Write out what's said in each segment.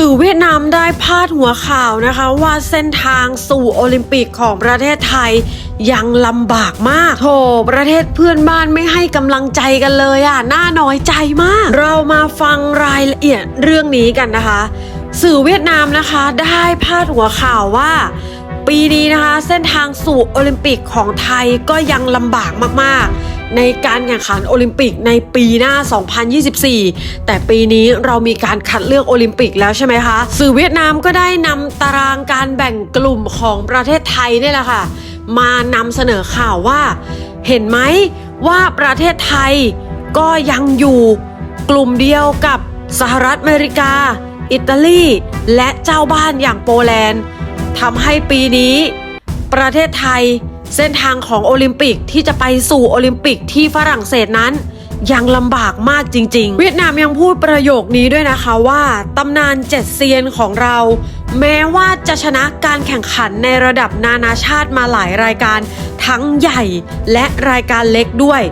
สื่อเวียดนามได้พาดหัวข่าวนะคะ ว่าเส้นทางสู่โอลิมปิกของประเทศไทยยังลำบากมากโถประเทศเพื่อนบ้านไม่ให้กำลังใจกันเลยอะน่าน้อยใจมาก เรามาฟังรายละเอียดเรื่องนี้กันนะคะ สื่อเวียดนามนะคะได้พาดหัวข่าวว่า ปีนี้นะคะ เส้นทางสู่โอลิมปิกของไทยก็ยังลำบากมากๆ ในการแข่งขันโอลิมปิกในปีหน้า 2024 แต่ปีนี้เรามีการคัดเลือกโอลิมปิกแล้วใช่ไหมคะ สื่อเวียดนามก็ได้นำตารางการแบ่งกลุ่มของประเทศไทยนี่แหละค่ะ มานำเสนอข่าวว่า เห็นไหมว่าประเทศไทยก็ยังอยู่กลุ่มเดียวกับสหรัฐอเมริกา อิตาลี และเจ้าบ้านอย่างโปแลนด์ทำให้ปีนี้ ประเทศไทย เส้นทางของโอลิมปิกที่จะไปสู่โอลิมปิกที่ฝรั่งเศสนั้น ยังลำบากมากจริง ๆ เวียดนามยังพูดประโยคนี้ด้วยนะคะว่าตำนานเจ็ดเซียนของเรา แม้ว่าจะชนะการแข่งขันในระดับนานาชาติมาหลายรายการทั้งใหญ่และรายการเล็กด้วย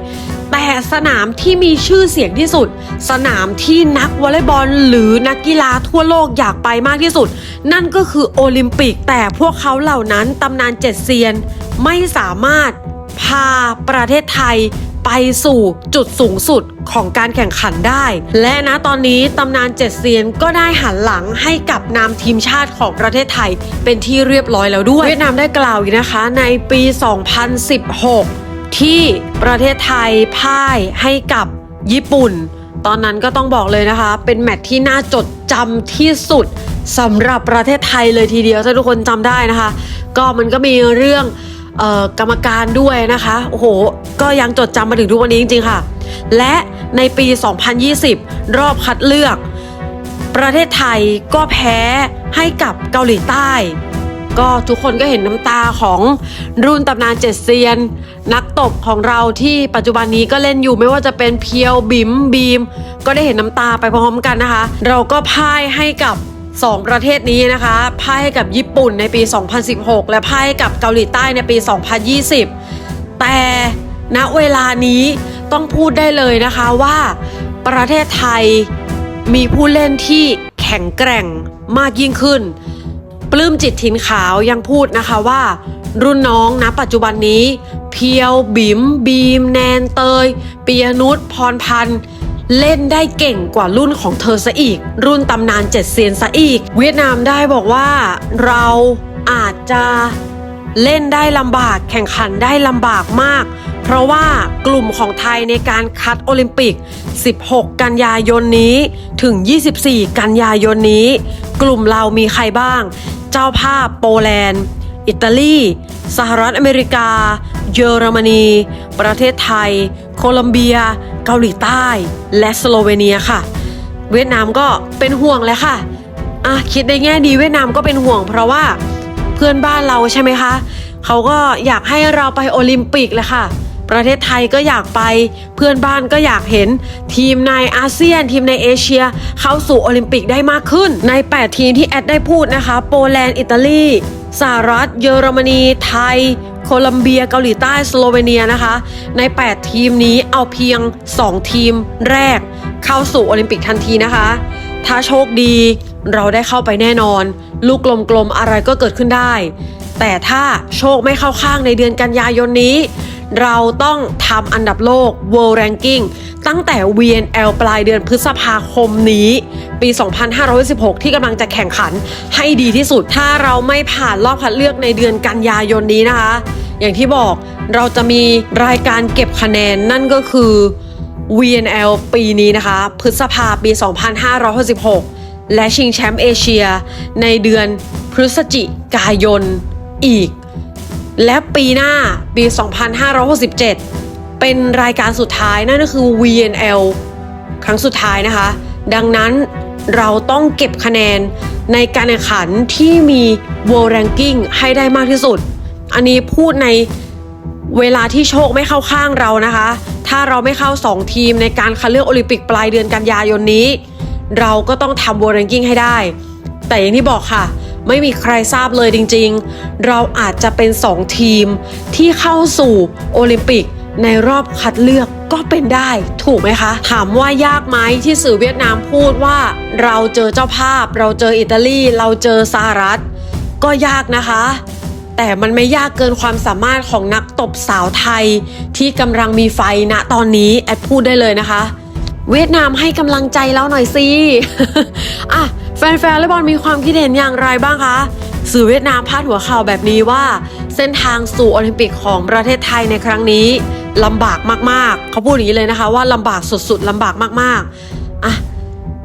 แต่สนามที่มีชื่อเสียงที่สุด สนามที่นักวอลเลย์บอลหรือนักกีฬาทั่วโลกอยากไปมากที่สุด นั่นก็คือโอลิมปิก แต่พวกเขาเหล่านั้นตำนานเจ็ดเซียนไม่สามารถพาประเทศไทยไปสู่จุดสูงสุดของการแข่งขันได้ และนะตอนนี้ตำนานเจ็ดเซียนก็ได้หันหลังให้กับนามทีมชาติของประเทศไทยเป็นที่เรียบร้อยแล้วด้วย เวียดนามได้กล่าวอีกนะคะในปี 2016 ที่ประเทศไทยพ่ายให้กับญี่ปุ่น ตอนนั้นก็ต้องบอกเลยนะคะ เป็นแมตช์ที่น่าจดจำที่สุดสำหรับประเทศไทยเลยทีเดียวถ้าทุกคนจำได้นะคะ ก็มันก็มีเรื่องออกรรมการด้วยนะคะโอ้โหก็ยังจดจำมาถึงทุกวันนี้จริงๆค่ะ และในปี 2020 รอบคัดเลือก ประเทศไทยก็แพ้ให้กับเกาหลีใต้ ก็ทุกคนก็เห็นน้ำตาของรุ่นตำนานเจ็ดเซียน นักตบของเราที่ปัจจุบันนี้ก็เล่นอยู่ไม่ว่าจะเป็นเพียวบิมบีม ก็ได้เห็นน้ำตาไปพร้อมกันนะคะ เราก็พ่ายให้กับ2ประเทศนี้นะคะ พ่ายให้กับญี่ปุ่นในปี 2016 และพ่ายให้กับเกาหลีใต้ในปี 2020 แต่ณเวลานี้ต้องพูดได้เลยนะคะว่าประเทศไทยมีผู้เล่นที่แข็งแกร่งมากยิ่งขึ้น ปลื้มจิตถิ่นขาวยังพูดนะคะว่า รุ่นน้องนะปัจจุบันนี้ เพียวบิมบีม แนนเตยปียนุชพรพันธ์เล่นได้เก่งกว่ารุ่นของเธอซะอีก รุ่นตำนานเจ็ดเซียนซะอีก เวียดนามได้บอกว่าเราอาจจะเล่นได้ลำบากแข่งขันได้ลำบากมาก เพราะว่ากลุ่มของไทยในการคัดโอลิมปิก 16 กันยายนนี้ถึง 24 กันยายนนี้ กลุ่มเรามีใครบ้าง จ้าภาพโปแลนด์ อิตาลี สหรัฐอเมริกา เยอรมนี ประเทศไทย โคลัมเบีย เกาหลีใต้ และสโลเวเนียค่ะ เวียดนามก็เป็นห่วงแหละค่ะอะคิดในแง่ดีเวียดนามก็เป็นห่วง เพราะว่าเพื่อนบ้านเราใช่ไหมคะ เขาก็อยากให้เราไปโอลิมปิกแหละค่ะ ประเทศไทยก็อยากไป เพื่อนบ้านก็อยากเห็น ทีมในอาเซียน ทีมในเอเชีย เข้าสู่โอลิมปิกได้มากขึ้น ใน 8 ทีมที่แอดได้พูดนะคะ โปแลนด์ อิตาลีสหรัฐ เยอรมนี ไทย โคลัมเบีย เกาหลีใต้ สโลเวเนียนะคะ ใน 8 ทีมนี้เอาเพียง 2 ทีมแรก เข้าสู่โอลิมปิกทันทีนะคะ ถ้าโชคดีเราได้เข้าไปแน่นอน ลูกกลมๆอะไรก็เกิดขึ้นได้ แต่ถ้าโชคไม่เข้าข้างในเดือนกันยายนนี้ เราต้องทำอันดับโลก World Ranking ตั้งแต่ VNL ปลายเดือนพฤษภาคมนี้ ปี 2516 ที่กำลังจะแข่งขันให้ดีที่สุด ถ้าเราไม่ผ่านรอบคัดเลือกในเดือนกันยายนนี้นะคะ อย่างที่บอกเราจะมีรายการเก็บคะแนนนั่นก็คือ VNL ปีนี้นะคะ พฤษภาปี 2566 และชิงแชมป์เอเชีย ในเดือนพฤศจิกายนอีก และปีหน้าปี 2567 เป็นรายการสุดท้ายนั่นก็คือ VNL ครั้งสุดท้ายนะคะ ดังนั้นเราต้องเก็บคะแนนในการแข่งขันที่มี World Ranking ให้ได้มากที่สุด อันนี้พูดในเวลาที่โชคไม่เข้าข้างเรานะคะ ถ้าเราไม่เข้า 2 ทีมในการคัดเลือกโอลิมปิกปลายเดือนกันยายนนี้ เราก็ต้องทำ World Ranking ให้ได้ แต่อย่างที่บอกค่ะ ไม่มีใครทราบเลยจริงๆ เราอาจจะเป็น 2 ทีมที่เข้าสู่โอลิมปิกในรอบคัดเลือกก็เป็นได้ถูกไหมคะ ถามว่ายากไหมที่สื่อเวียดนามพูดว่าเราเจอเจ้าภาพ เราเจออิตาลีเราเจอสหรัฐ ก็ยากนะคะ แต่มันไม่ยากเกินความสามารถของนักตบสาวไทย ที่กำลังมีไฟณตอนนี้แอดพูดได้เลยนะคะ เวียดนามให้กำลังใจแล้วหน่อยสิอะ แฟนๆวอลเลย์บอลมีความคิดเห็นอย่างไรบ้างคะ สื่อเวียดนามพาดหัวข่าวแบบนี้ว่า เส้นทางสู่โอลิมปิกของประเทศไทยในครั้งนี้ลำบากมากๆ เขาพูดอย่างนี้เลยนะคะ ว่าลำบากสุดๆลำบากมากๆอะ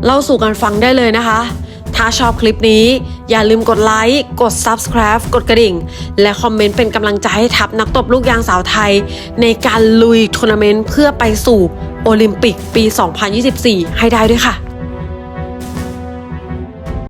เล่าสู่กันฟังได้เลยนะคะ ถ้าชอบคลิปนี้ อย่าลืมกดไลค์กด Subscribe กดกระดิ่ง และคอมเมนต์เป็นกำลังใจให้ทัพนักตบลูกยางสาวไทย ในการลุยทัวร์นาเมนต์เพื่อไปสู่โอลิมปิกปี 2024 ให้ได้ด้วยค่ะ